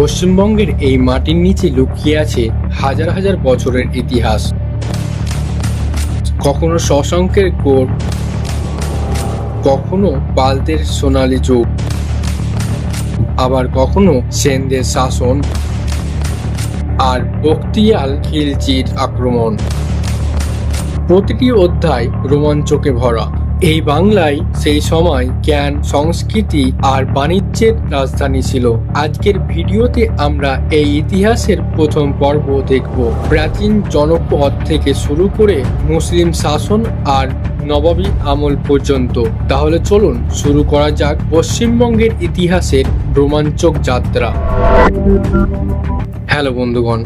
পশ্চিমবঙ্গের এই মাটির নিচে লুকিয়ে আছে হাজার হাজার বছরের ইতিহাস। কখনো শশাঙ্কের কোর কখনো পালদের সোনালী যুগ আবার কখনো সেনদের শাসন আর বক্তিয়াল খিলচির আক্রমণ। প্রতিটি অধ্যায় রোমাঞ্চকে ভরা। এই বাংলায় সেই সময় জ্ঞান, সংস্কৃতি আর বাণিজ্যের রাজধানী ছিল। আজকের ভিডিওতে আমরা এই ইতিহাসের প্রথম পর্ব দেখব। প্রাচীন জনপদ থেকে শুরু করে মুসলিম শাসন আর নবাবী আমল পর্যন্ত। তাহলে চলুন শুরু করা যাক পশ্চিমবঙ্গের ইতিহাসের রোমাঞ্চক যাত্রা। হ্যালো বন্ধুগণ,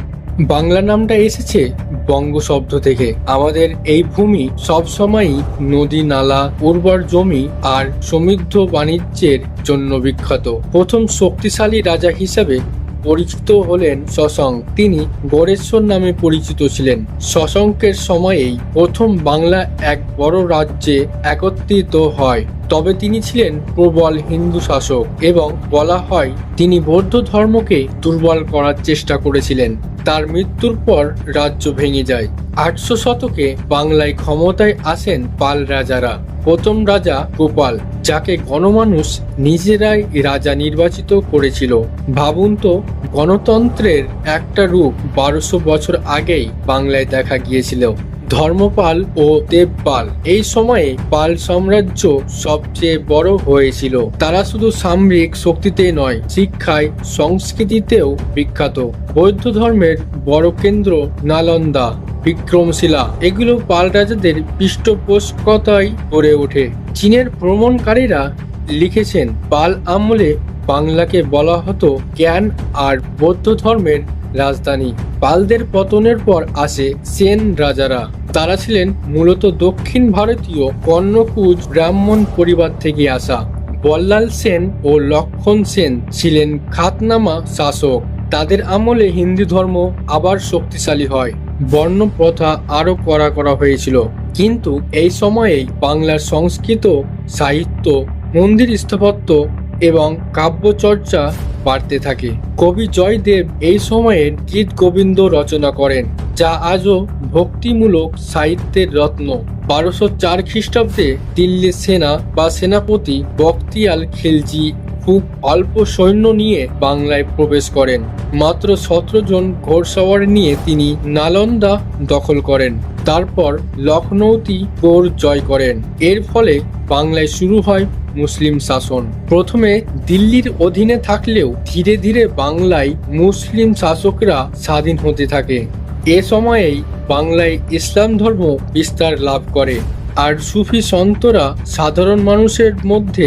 বাংলা নামটা এসেছে বঙ্গ শব্দ থেকে। আমাদের এই ভূমি সবসময়ই নদী নালা, উর্বর জমি আর সমৃদ্ধ বাণিজ্যের জন্য বিখ্যাত। প্রথম শক্তিশালী রাজা হিসেবে পরিচিত হলেন শশং তিনি গড়েশ্বর নামে পরিচিত ছিলেন। শশাঙ্কের সময়েই প্রথম বাংলা এক বড় রাজ্যে একত্রিত হয়। তবে তিনি ছিলেন প্রবল হিন্দু শাসক এবং বলা হয় তিনি বৌদ্ধ ধর্মকে দুর্বল করার চেষ্টা করেছিলেন। তার মৃত্যুর পর রাজ্য ভেঙে যায়। আটশো শতকে বাংলায় ক্ষমতায় আসেন পাল রাজারা। প্রথম রাজা গোপাল, যাকে গণমানুষ নিজেরাই রাজা নির্বাচিত করেছিল। ভাবুন তো, গণতন্ত্রের একটা রূপ বারোশো বছর আগেই বাংলায় দেখা গিয়েছিল। ধর্মপাল ও দেবপাল। এই সময়ে পাল সাম্রাজ্য সবচেয়ে বড় হয়েছিল। তারা শুধু সামরিক শক্তিতে নয়, শিক্ষায়, সংস্কৃতিতেও বিখ্যাত। বৌদ্ধ ধর্মের বড় কেন্দ্র নালন্দা, বিক্রমশিলা। এগুলো পাল রাজাদের পৃষ্ঠপোষকতায় গড়ে ওঠে। চীনের ভ্রমণকারীরা লিখেছেন, পাল আমলে বাংলাকে বলা হতো জ্ঞান আর বৌদ্ধ ধর্মের রাজধানী। পালদের পতনের পর আসে সেন রাজারা। তারা ছিলেন মূলত দক্ষিণ ভারতীয় কর্ণকুজ ব্রাহ্মণ পরিবার থেকে আসা। বল্লাল সেন ও লক্ষণ সেন ছিলেন খাতনামা শাসক। তাদের আমলে হিন্দু ধর্ম আবার শক্তিশালী হয়। বর্ণ প্রথা আরও কড়া করা হয়েছিল। কিন্তু এই সময়েই বাংলার সংস্কৃত, সাহিত্য, মন্দির স্থাপত্য এবং কাব্যচর্চা বাড়তে থাকে। কবি জয়দেব এই সময়ের গীত গোবিন্দ রচনা করেন, যা আজও ভক্তিমূলক সাহিত্যের রত্ন। বারোশো চার খ্রিস্টাব্দে দিল্লির সেনা বা সেনাপতি বখতিয়াল খিলজি খুব অল্প সৈন্য নিয়ে বাংলায় প্রবেশ করেন। মাত্র সতেরো জন ঘোড়সওয়ার নিয়ে তিনি নালন্দা দখল করেন। তারপর লখনৌতি গোর জয় করেন। এর ফলে বাংলায় শুরু হয় মুসলিম শাসন। প্রথমে দিল্লির অধীনে থাকলেও ধীরে ধীরে বাংলায় মুসলিম শাসকরা স্বাধীন হতে থাকে। এ সময়েই বাংলায় ইসলাম ধর্ম বিস্তার লাভ করে। আর সুফি সন্তরা সাধারণ মানুষের মধ্যে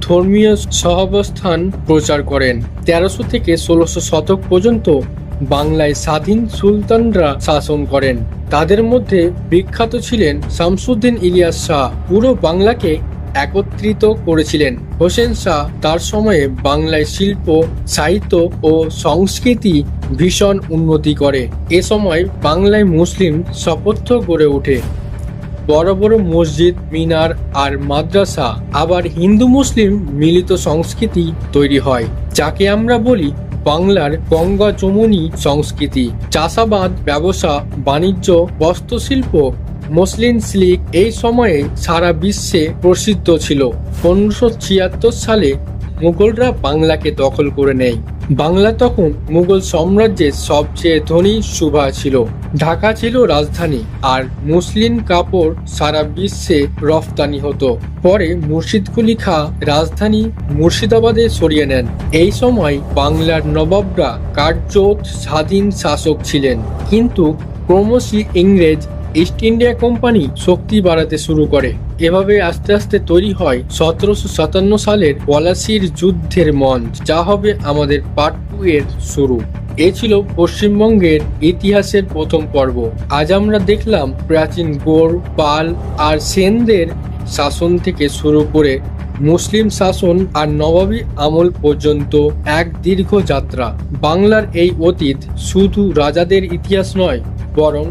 ধর্মীয় সহাবস্থান প্রচার করেন। তেরোশো থেকে ষোলোশো শতক পর্যন্ত বাংলায় স্বাধীন সুলতানরা শাসন করেন। তাদের মধ্যে বিখ্যাত ছিলেন শামসুদ্দিন ইলিয়াস শাহ। পুরো বাংলাকে একত্রিত করেছিলেন। হোসেন শাহ তার সময়ে বাংলায় শিল্প, সাহিত্য ও সংস্কৃতি ভীষণ উন্নতি করে। এ সময় বাংলায় মুসলিম সপথ্য গড়ে ওঠে। বড় বড় মসজিদ, মিনার আর মাদ্রাসা আবার হিন্দু মুসলিম মিলিত সংস্কৃতি তৈরি হয়, যাকে আমরা বলি বাংলার গঙ্গা যমুনী সংস্কৃতি। চাষাবাদ, ব্যবসা, বাণিজ্য, বস্ত্রশিল্প মসলিন সিল্ক এই সময়ে সারা বিশ্বে প্রসিদ্ধ ছিল। পনেরোশো ছিয়াত্তর সালে মুঘলরা বাংলাকে দখল করে নেয়। বাংলা তখন মুঘল সাম্রাজ্যের সবচেয়ে ধনী সুভা ছিল। ঢাকা ছিল রাজধানী আর মুসলিম কাপড় সারা বিশ্বে রফতানি হতো। পরে মুর্শিদ কুলি খা রাজধানী মুর্শিদাবাদে সরিয়ে নেন। এই সময় বাংলার নবাবরা কার্যত স্বাধীন শাসক ছিলেন। কিন্তু ক্রমশই ইংরেজ ইস্ট ইন্ডিয়া কোম্পানি শক্তি বাড়াতে শুরু করে। এভাবে আস্তে আস্তে তৈরি হয় সতেরোশো সাতান্ন সালের পলাশির যুদ্ধের মঞ্চ, যা হবে আমাদের পার্ট টু এর শুরু। এ ছিল পশ্চিমবঙ্গের ইতিহাসের প্রথম পর্ব। আজ আমরা দেখলাম প্রাচীন গোড় পাল আর সেনদের শাসন থেকে শুরু করে মুসলিম শাসন আর নবাবী আমল পর্যন্ত এক দীর্ঘ যাত্রা। বাংলার এই অতীত শুধু রাজাদের ইতিহাস নয়, বরং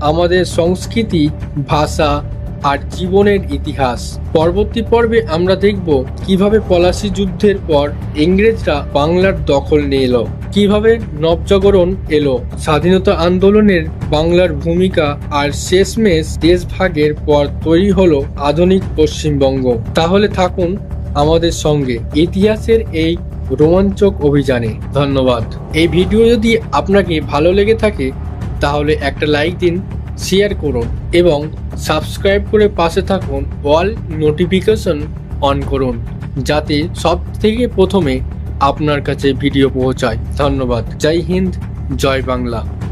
আমাদের সংস্কৃতি, ভাষা আর জীবনের ইতিহাস। পরবর্তী পর্বে আমরা দেখব কীভাবে পলাশি যুদ্ধের পর ইংরেজরা বাংলার দখল নিয়ে এলো, কীভাবে নবজাগরণ এলো, স্বাধীনতা আন্দোলনের বাংলার ভূমিকা আর শেষমেশ দেশভাগের পর তৈরি হলো আধুনিক পশ্চিমবঙ্গ। তাহলে থাকুন আমাদের সঙ্গে ইতিহাসের এই রোমাঞ্চক অভিযানে। ধন্যবাদ। এই ভিডিও যদি আপনাকে ভালো লেগে থাকে তাহলে একটা লাইক দিন শেয়ার করুন এবং সাবস্ক্রাইব করে পাশে থাকুন অল নোটিফিকেশন অন করুন, যাতে সব থেকে প্রথমে আপনার কাছে ভিডিও পৌঁছায়। ধন্যবাদ। জয় হিন্দ, জয় বাংলা।